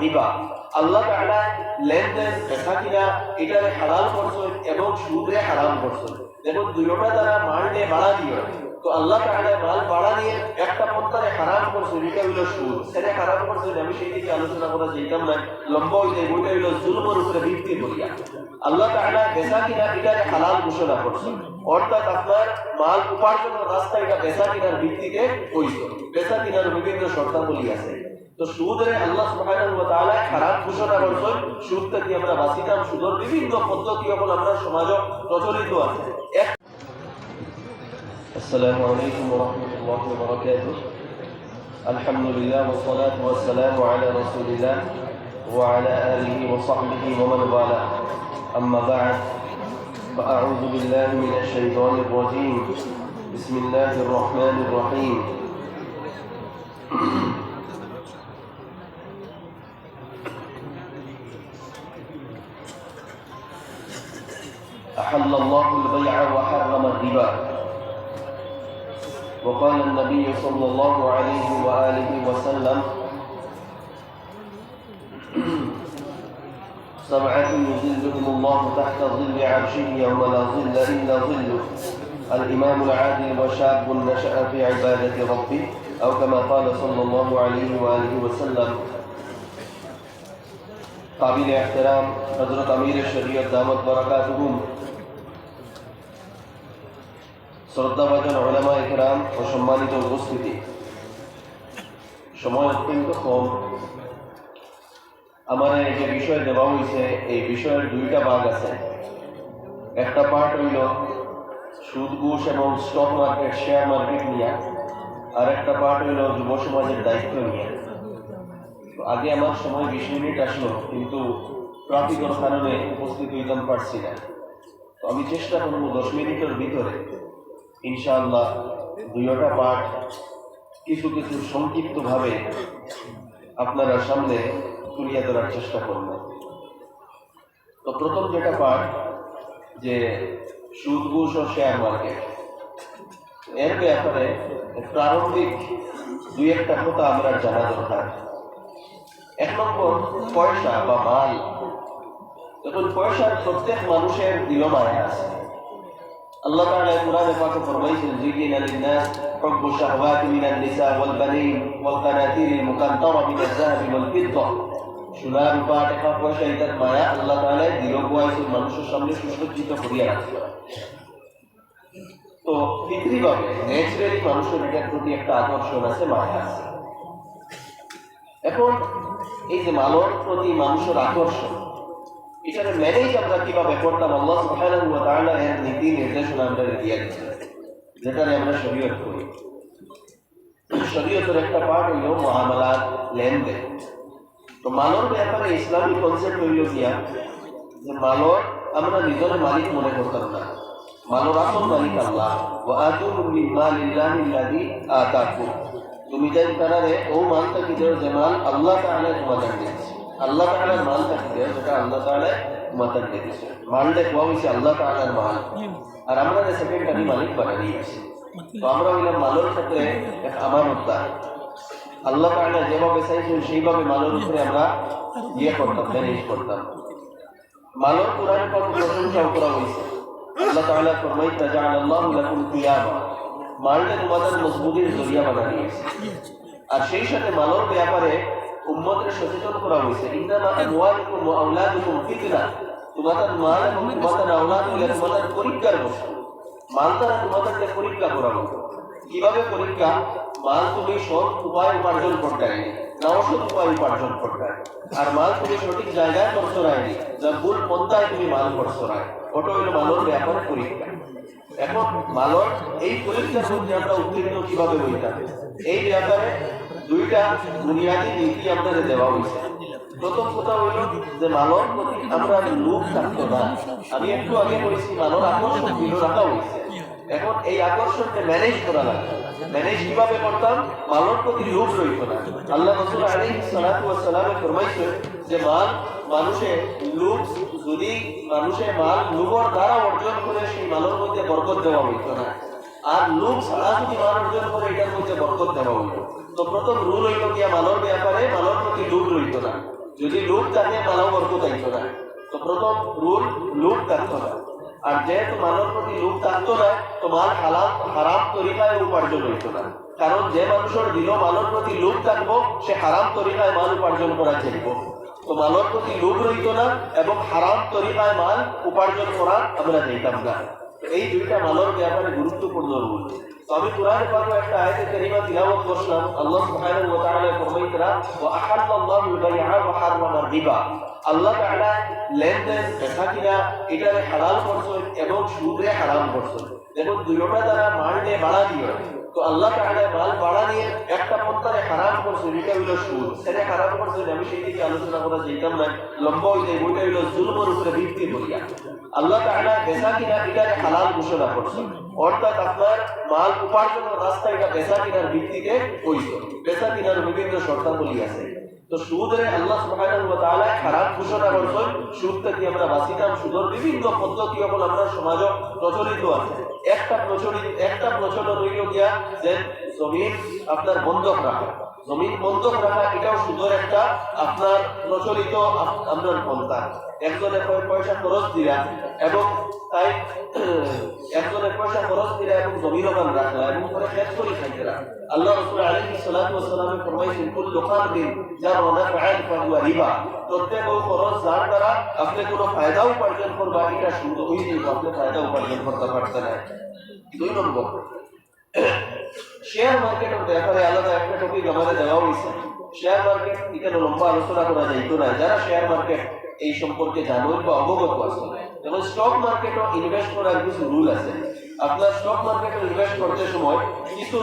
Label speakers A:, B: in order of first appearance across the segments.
A: রিবা আল্লাহ লেনদেন বেচা কিনা এটারে হালাল করছেন এবং সুদে হারাম করছেন। দেখুন, দুইটা দ্বারা মাল নিয়ে বাড়া দিয়ে তো আল্লাহ তাআলা মাল বাড়া নিয়ে একটা পন্থারে হারাম করছেন, এটা হইল সুদ। সেটা হারাম করছেন, আমি সেই দিকে আলোচনা করা যেতাম না। লম্বা হইতে ওইটা হইল জুলমের উপরে ভিত্তি করিয়া। আল্লাহ তাআলা বেচা কিনা এটারে হালাল ঘোষণা করছেন। অর্থাৎ আপনার মাল উপার্জনের রাস্তা এটা বেচা কিনার ভিত্তিতে হইত বেচা কিনার বিভিন্ন শর্তাবলী আছে। তো সুদের আল্লাহ সুবহানাহু ওয়া তাআলা খারাপ ঘোষণা করছেন সুদ থেকে আমরা বাঁচিতাম সুদের বিভিন্ন পদ্ধতি এখন আমরা সমাজে প্রচলিত আছে এক السلام عليكم ورحمة الله وبركاته الحمد لله والصلاة والسلام على رسول الله وعلى آله وصحبه ومن والاه أما بعد فأعوذ بالله من الشيطان الرجيم بسم الله الرحمن الرحيم أحل الله البيع وحرم الربا. وقال النبي صلى الله عليه وآله وسلم سبعة يظلهم الله تحت ظل عرشه يوم لا ظل إلا ظله. الإمام العادل وشاب نشأ في عبادة ربه أو كما قال صلى الله عليه وآله وسلم. قابل احترام حضرت أمير الشريعة دامت بركاتهم শ্রদ্ধাভাজন ওলামা একরাম ও সম্মানিত উপস্থিতি। সময় অত্যন্ত কম। আমার এই যে বিষয় দেওয়া হয়েছে, এই বিষয়ের দুইটা ভাগ আছে। একটা পার্ট হইল সুদ, ঘুষ এবং স্টক মার্কেট শেয়ার মার্কেট নিয়ে। আর একটা পার্ট হইল যুব সমাজের দায়িত্ব নিয়ে। আগে আমার সময় বিশ মিনিট আসলো, কিন্তু ট্রাফিকের কারণে উপস্থিত হইতাম পারছি না। তো আমি চেষ্টা করব দশ মিনিটের ভিতরে ইনশাআল্লাহ দুইটা পাঠ কিছু কিছু সংক্ষিপ্তভাবে আপনারা সামনে তুলিয়ে ধরার চেষ্টা করব। তো প্রথম যেটা পাঠ, যে সুদ ঘুষ ও শেয়ার মার্কেট। এর ব্যাপারে প্রারম্ভিক দুই একটা কথা আমরা জানা দরকার। এক নম্বর, পয়সা বা মাল। এখন পয়সার প্রত্যেক মানুষের দিলমায় আছে। আল্লাহ তাআলা কোরআনে পাকে ফরমাইছেন জিদিনা লিন-নাস হুব্বু শাহওয়াতি মিনান নিসা ওয়াল বানিন ওয়াল কানাতিরিল মুকান্তারা মিনাল যাহাবি ওয়াল ফিদ্দা। সোনা রূপা টাকা পয়সা ইত্যাদ মায়া আল্লাহ তাআলা দিলক বয়সে মানুষের সামনে সুসজ্জিত করিয়া রাখতে তো পৃথিবীভাবে ন্যাচারালি মানুষের এটার প্রতি একটা আকর্ষণ আছে, মায়া আছে। এখন এই যে মানব প্রতি মানুষের আকর্ষণ এটাকে ম্যানেজ আমরা কীভাবে করতাম? আল্লাহ সুবহানাহু ওয়া তাআলা এর নীতি নির্দেশনা আমরা দিয়ে দিচ্ছেন যেটা আমরা শরীয়ত করি শরীয়তের একটা পার্ট হইল মহামালাত লেনদেন। তো মানব ব্যাপারে ইসলামী কনসেপ্ট হইল গিয়া যে মানব আমরা নিজের মালিক মনে করতাম না। মানব আসল মালিক আল্লাহ। ওয়া আতুহু মিন মালিল্লাহি আল্লাযী আতাকুম। তুমি যেন তারারে ও মালটা কি যে মাল আল্লাহ তাআলা তোমাদের দিয়েছে। আল্লাহ তাআলার মাল থাকবে যেটা আল্লাহ তাআলা মাতার দিয়েছে মাল দেখবা হইছে আল্লাহ তাআলার মাল আর আমরা যে সেকেন্ড আমি মালিক বানিয়ে দিয়েছি তো আমরা হইলাম মালের সাথে এক আমানতদার আল্লাহ তাআলা যেভাবে চাইছেন সেইভাবে মালের উপরে আমরা ইয়ে করতাম ম্যানেজ করতাম মালের কোরআনে কত প্রশংসাও করা হয়েছে আল্লাহ তাআলা ফরমাইতা জাআলাল্লাহু লাকুম কিয়ামা মালটা তোমাদের মজবুতির জরিয়া বানা দিয়েছে আর সেই সাথে মালের ব্যাপারে উম্মতের সচেতন করা হয়েছে। আমওয়ালুকুম ওয়া আওলাদুকুম ফিতনা। তোমাদের মাল তোমাদের আওলাদ হলে তোমাদের পরীক্ষার মাল দ্বারা তোমাদেরকে পরীক্ষা করা কীভাবে পরীক্ষা? মাল তুমি সৎ উপায় উপার্জন করতে না অসৎ উপায় উপার্জন করতে আর মাল তুমি সঠিক জায়গায় করছ রায়নি যা ভুল পন্থায় তুমি মাল করছ রায় ওটা মালর ব্যাপার পরীক্ষা। এখন মালর এই পরীক্ষার মধ্যে আমরা উত্তীর্ণ কীভাবে হইতাম? এই ব্যাপারে দুইটা বুনিয়াদী নীতি আমাদের দেওয়া হয়েছে। প্রথম কথা হইল যে, মানব প্রতি আমরা লোভ থাকতো না। আমি একটু আগে বলেছি, মানব আকর্ষণ দিল রাখা হয়েছে। এখন এই আকর্ষণকে ম্যানেজ করা লাগে। ম্যানেজ কীভাবে করতাম? প্রতি লোভ রইত না। আল্লাহ রসুল আলী ফরমাইছে যে মাল মানুষের লোভ যদি মানুষের মাল লোভর দ্বারা অর্জন করে, সেই মালের মধ্যে বরকত দেওয়া হইতো না। আর ছাড়া যদি মাল অর্জন করে এটার মধ্যে বরকত দেওয়া হইতো তো প্রথম রুল হইল গিয়া মানব ব্যাপারে? মানব প্রতি লোভ রইত না। যদি লোভ থাকে মানব বর্গ থাকতো না। তো প্রথম রুল লোভ থাকতো না। আর যেহেতু মানব প্রতি লোভ থাকতো না, তো মাল হালাল, হারাম তরিকায় উপার্জন হইত না। কারণ যে মানুষের দিল মানব প্রতি লোভ থাকব, সে হারাম তরিকায় মাল উপার্জন করা চাইব। তো মানব প্রতি লোভ রইত না এবং হারাম তরিকায় মাল উপার্জন করা আমরা চাইতাম না। এই দুইটা মানব ব্যাপারে গুরুত্বপূর্ণ তো আমি কোরআন পাক একটা আয়াতে কারিমা তিলাওয়াত করলাম, আল্লাহ সুবহানাহু ওয়া তাআলা ফরমাইতরা ওয়া আহাল্লাল্লাহু আল-বাই'a ওয়া হারামা আর-রিবা আল্লাহ তাআলা লেনদেন বেচা কিনা এটারে হালাল করছেন এবং সুদে হারাম করছেন। দেখুন, দুইটা দ্বারা মাল নিয়ে বাড়া দিয়ে তো আল্লাহ তাআলা মাল বাড়া নিয়ে একটা পন্থারে হারাম করছে এটা হইল সুদ। সেটা হারাম করছে আমি সেই দিকে আলোচনা করা যেতাম না। লম্বা হয়ে যায় ওইটা হইল জুলমের উপরে ভিত্তি করিয়া। আল্লাহ তাআলা বেচা কিনা হালাল ঘোষণা অর্থাৎ আপনার মাল উপার্জনের রাস্তা এটা বেচা কিনার ভিত্তিতে বেচা কিনার বিভিন্ন শর্তাবলী আছে। তো সুদরে আল্লাহ সুবহানাহু ওয়া তাআলা খারাপ ঘোষণা করছেন সুদ থেকে আমরা বাঁচিতাম? সুদের বিভিন্ন পদ্ধতি এখন আমরা প্রচলিত আছে। একটা প্রচলিত একটা প্রচলন হইল গিয়া যে জমিন আপনার বন্ধক রাখা। জমিন বন্ধক রাখা, এটাও সুন্দর একটা আপনার প্রচলিত আন্দোলন পন্থা। একজনে কয় পয়সা খরচ দিলা এবং তাই একজনে পয়সা খরচ দিলা এবং জমিন ওখান রাখলা এবং পরে শেষ করে খাইতেরা আল্লাহ রসুল আলাইহিস সালাতু ওয়াস সালামে ফরমাইছেন কুল্লু খারদিন যার নাফআন ফাহুয়া রিবা। প্রত্যেক খরচ যার দ্বারা আপনি কোনো ফায়দা উপার্জন করবা, এটা সুদ হই যাইব আপনি ফায়দা উপার্জন করতে পারতেন না। দুই নম্বর। শেয়ার মার্কেটের ব্যাপারে আলাদা একটা টপিক আমাদের দেওয়া হয়েছে। শেয়ার মার্কেট এখানে লম্বা আলোচনা করা যাইতো না। যারা শেয়ার মার্কেট এই সম্পর্কে জানুন বা অবগত আছে যেমন স্টক মার্কেটও ইনভেস্ট করার কিছু রুল আছে। আপনার স্টক মার্কেটে ইনভেস্ট করতে সময় কিছু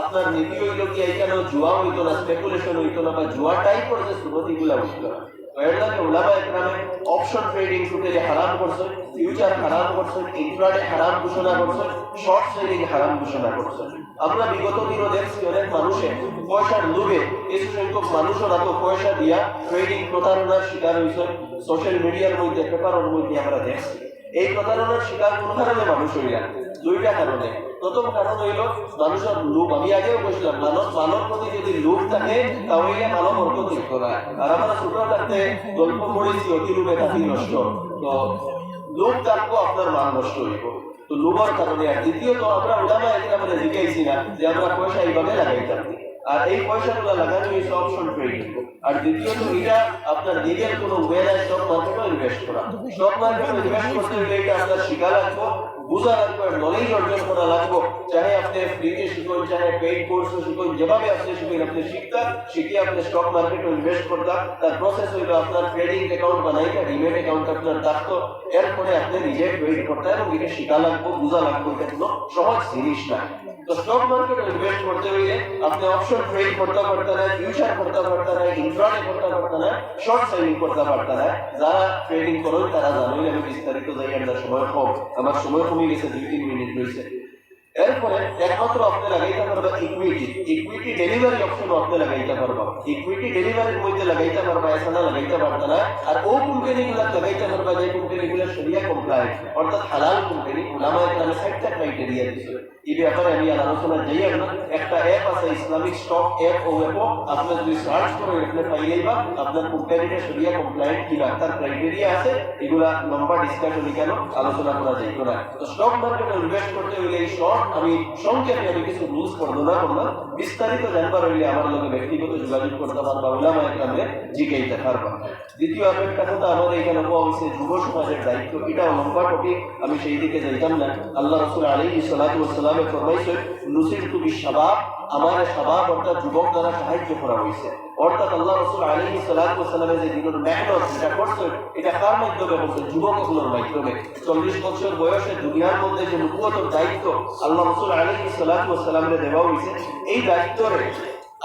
A: আপনার নীতি হইল কি এখানে জুয়া হইতো না স্পেকুলেশন হইতো না, বা জুয়া টাইপের যে সুরতিগুলা হইতো না এরলাকে উলামা একরামে অপশন ট্রেডিং টোটালি হারাম করছেন ফিউচার হারাম করছেন ইন্ট্রাডে হারাম ঘোষণা করছেন শর্ট সেলিং হারাম ঘোষণা করছেন আমরা বিগত দিনও দেখছি অনেক মানুষে পয়সার লোভে কিছু সংখ্যক মানুষরা তো পয়সা দিয়া ট্রেডিং প্রতারণার শিকার হয়েছে। সোশ্যাল মিডিয়ার মধ্যে, পেপারের মধ্যে আমরা দেখছি। এই প্রতারণার শিকার কোন কারণে মানুষ হইলা দুইটা কারণে। প্রথম কারণ হইল, মানুষের লোভ। আমি আগেও বলছিলাম মানুষ মানব প্রতি যদি লোভ থাকে, তাহলে মানব অর্থ ঠিক করা আর আমরা ছোট থাকতে গল্প পড়েছি, অতি লোভে থাকি নষ্ট। তো লোভ থাকব আপনার মান নষ্ট হইব। তো লোভার কারণে আর দ্বিতীয়ত আমরা ওলামা এখানে আমরা জিজ্ঞাসি না যে আমরা পয়সা এইভাবে লাগাইতাম আর এই পয়সাগুলো লাগানো হয়েছে অপশন ট্রেডিং আর দ্বিতীয়ত, এটা আপনার নিজের কোনো ওয়ে স্টক মার্কেটও ইনভেস্ট করা। স্টক মার্কেটে ইনভেস্ট করতে হলে এটা আপনার শিখা লাগবে, বোঝা লাগবে নলেজ অর্জন করা লাগবে। চাহে আপনি ফ্রিতে শিখুন, চাহে পেইড কোর্সে শিখুন, যেভাবে আপনি শিখুন আপনি শিখতা, শিখে আপনি স্টক মার্কেটে ইনভেস্ট করতা, তার প্রসেস হইল আপনার ট্রেডিং অ্যাকাউন্ট বানাইটা ডিমেট অ্যাকাউন্ট আপনার থাকতো এরপরে আপনি নিজে ট্রেড করতে, এবং এটা শিখা লাগবে, বোঝা লাগবে, এটা সহজ জিনিস না। তো স্টক মার্কেটে ইনভেস্ট করতে হইলে আপনি অপশন ট্রেড করতে পারতে না ফিউচার করতে পারতে না ইন্ট্রাডে করতে পারতে না শর্ট সেলিং করতে পারতে না যারা ট্রেডিং করেন, তারা জানেন, আমি বিস্তারিত জায়গায় সময় কম। আমার সময় কমে গেছে, দুই, তিন মিনিট রয়েছে। এরপরে একমাত্র আপনি লাগাইতে পারবা ইকুইটি ইকুইটি ডেলিভারি অপশন আপনি লাগাইতে পারবা ইকুইটি ডেলিভারির মধ্যে লাগাইতে পারবা, এছাড়া লাগাইতে পারবা না। আর ও কোম্পানিগুলো লাগাইতে পারবা যে কোম্পানিগুলো শরিয়া কমপ্লায়েন্ট অর্থাৎ হালাল কোম্পানি ওলামা ইসলামে সাতটা ক্রাইটেরিয়া দিছে। এই ব্যাপারে আমি আর আলোচনা যাই না। একটা অ্যাপ আছে ইসলামিক স্টক অ্যাপ ও অ্যাপও আপনি যদি সার্চ করে আপনি পাইলেই বা আপনার কোম্পানিটা শরিয়া কমপ্লায়েন্ট কিনা তার ক্রাইটেরিয়া আছে। এগুলা লম্বা ডিসকাশন কেন আলোচনা করা যাইতো না। তো স্টক মার্কেটে ইনভেস্ট করতে হইলে এই শর্ট আমি সংক্ষেপে আমি কিছু রুলস বর্ণনা করলাম বিস্তারিত জানবার হইলে আমার লোকে ব্যক্তিগত যোগাযোগ করতে পারবা ওলামা একরামে জিজ্ঞাইতে পারবা। দ্বিতীয় আর একটা কথা আমাদের এখানে হওয়া হয়েছে যুব সমাজের দায়িত্ব। এটা লম্বা টপিক আমি সেই দিকে যাইতাম না। আল্লাহ রসুল আলী সালাতু সালামে ফরমাইছে নুসির তুমি সাবাব আমার সাবাব অর্থাৎ যুবক দ্বারা সাহায্য করা হয়েছে। অর্থাৎ আল্লাহ রসুল আলী সালাতু সালামে যে দিনের মেহনত যেটা করছে এটা কার মাধ্যমে করছে যুবকগুলোর মাধ্যমে। চল্লিশ বছর বয়সে দুনিয়ার মধ্যে যে নুকুয়তর দায়িত্ব আল্লাহ রসুল আলী সালাতু সালামে দেওয়া হয়েছে, এই দায়িত্বরে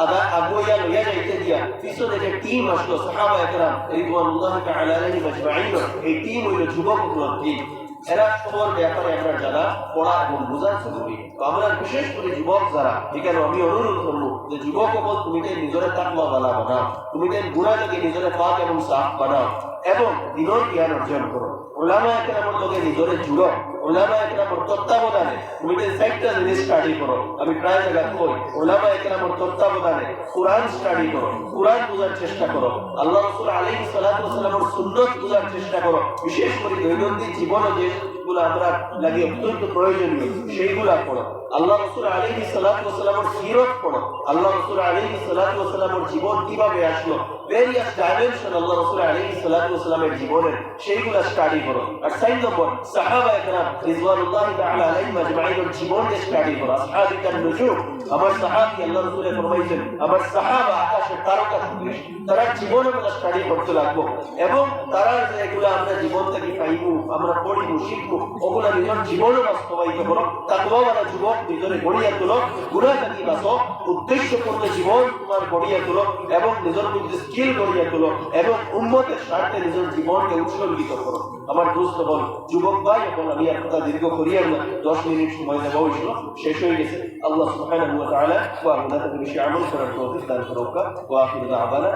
A: আদা আগুয়া লইয়া যাইতে দিয়া পিছনে যে টিম আসলো সাহাবা একরাম রিদওয়ানুল্লাহ তাআলা আলাইহিম আজমাইন এই টিম হইল যুবকগুলোর টিম। এরা সবার ব্যাপারে আমরা জানা পড়া এবং বোঝা জরুরি তো আমরা বিশেষ করে যুবক যারা এখানে আমি অনুরোধ করব যে যুবক অবল তুমি যে নিজের তাকওয়া বালা বানাও তুমি যে গুণা থেকে নিজের পাক এবং সাফ বানাও, এবং দিনের জ্ঞান অর্জন করো। ওলামা একরামের লগে নিজরে জুড়ো ওলামা একরামর তত্ত্বাবধানে তুমি যে সাইটটা জিনিস স্টাডি করো, আমি প্রায় জায়গা কই ওলামা একরামর তত্ত্বাবধানে কোরআন স্টাডি করো, কোরআন বোঝার চেষ্টা করো, আল্লাহ রসুল আলী সালাতু ওয়াসালামের সুন্নাত বোঝার চেষ্টা করো, বিশেষ করে দৈনন্দিন জীবনে যেগুলো আমরা লাগে অত্যন্ত প্রয়োজনীয়, সেইগুলা পড়ো। আল্লাহ রসুল আলাইহি সালাতু ওয়াসালামের সিরত পড়ো। আল্লাহ রসুল আলাইহি সালাতু ওয়াসালামের জীবন কীভাবে আসলো ভেরিয়াস ডাইমেনশন আল্লাহ রসুল আলাইহি সালাতু ওয়াসালামের জীবনের সেইগুলা স্টাডি করো। আর সাইন নম্বর, সাহাবা একরাম রিজওয়ানুল্লাহি তাআলা আলাইহিম আজমাইনের জীবনকে স্টাডি করো। আসহাবিকান নুজুম, আমার সাহাবী আল্লাহ রসুলে ফরমাইছেন, আমার সাহাবা আকাশের তারকা সদৃশ তারা জীবনে আমরা স্টাডি করতে লাগবো। এবং তারা যে এগুলো আমরা জীবন থেকে পাইবো, আমরা পড়িব, শিখব ওগুলা নিজের জীবনে বাস্তবায়িত করো তাকওয়াওয়ালা যুবক নিজরে গড়িয়া তোলো গুণা জাতি বাসো উদ্দেশ্যপূর্ণ জীবন তোমার গড়িয়া তোলো এবং নিজের মধ্যে স্কিল গড়িয়া তোলো এবং উন্মতের স্বার্থে নিজের জীবনকে উৎসর্গিত করো। আমার দোস্ত বল, যুবক ভাই এখন আমি আর কথা দীর্ঘ করিয়া না, দশ মিনিট সময় দেওয়া হয়েছিল, শেষ হয়ে গেছে। আল্লাহ সুবহানাহু ওয়া তাআলা আল্লাহ বেশি আমল করার তৌফিক দান করুক। ওয়া আখিরু দাওয়ানা